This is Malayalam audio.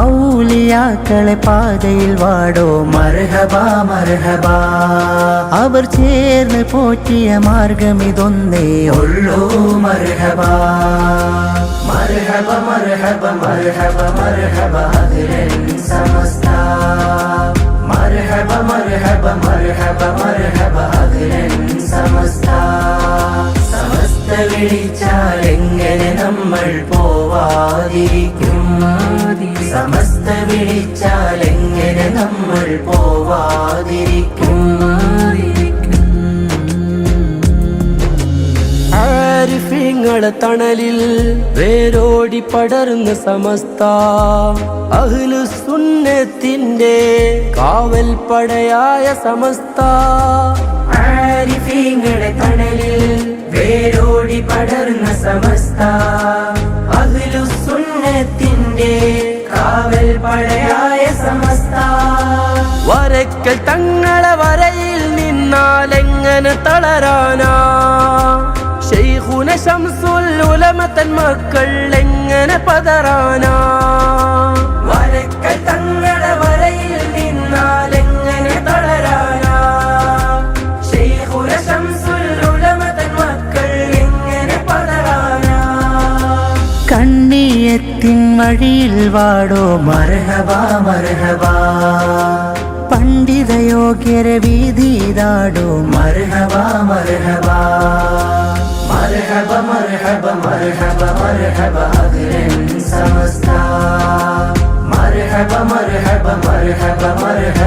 ഔലിയാക്കളെ പാതയിൽ വാടോ. മർഹബ മർഹബ. അവർ ചേർന്ന് പോറ്റിയ മാർഗം ഇതൊന്നേ ഉള്ളൂ മർഹബ. മർഹബ മർഹബ മർഹബ മർഹബ സമസ്ത. മർഹബ മർഹബ മർഹബ മർഹബ സമസ്ത. സമസ്ത വിളിച്ചാൽ എങ്ങനെ നമ്മൾ പോവാതിരിക്കും? സമസ്ത വിളിച്ചാൽ എങ്ങനെ നമ്മൾ പോവാതിരിക്കും? തണലിൽ വേരോടി പടർന്ന സമസ്ത അഹ്ലു സുന്നത്തിന്റെ കാവൽ പടയായ സമസ്ത. തണലിൽ വേരോടി പടർന്ന സമസ്ത അഹ്ലു സുന്നത്തിന്റെ പടയായ സമസ്ത. വരക്കൽ തങ്ങളെ വരയിൽ നിന്നാൽ എങ്ങനെ തളരാനാ? ഷെയ്ഖുന ശംസുൽ ഉലമത്തൻ മക്കൾ എങ്ങനെ പതറാനാ? കണ്ണിയത്തിൻ വഴിയിൽ വാടോ മർഹബ മർഹബ പണ്ഡിത യോഗ്യരെ വീതിയിലാടോ മർഹബ മർഹബ മർഹബ മർഹബ മർഹബ മർഹബ അഖിലൻ സമസ്ത മർഹബ മർഹബ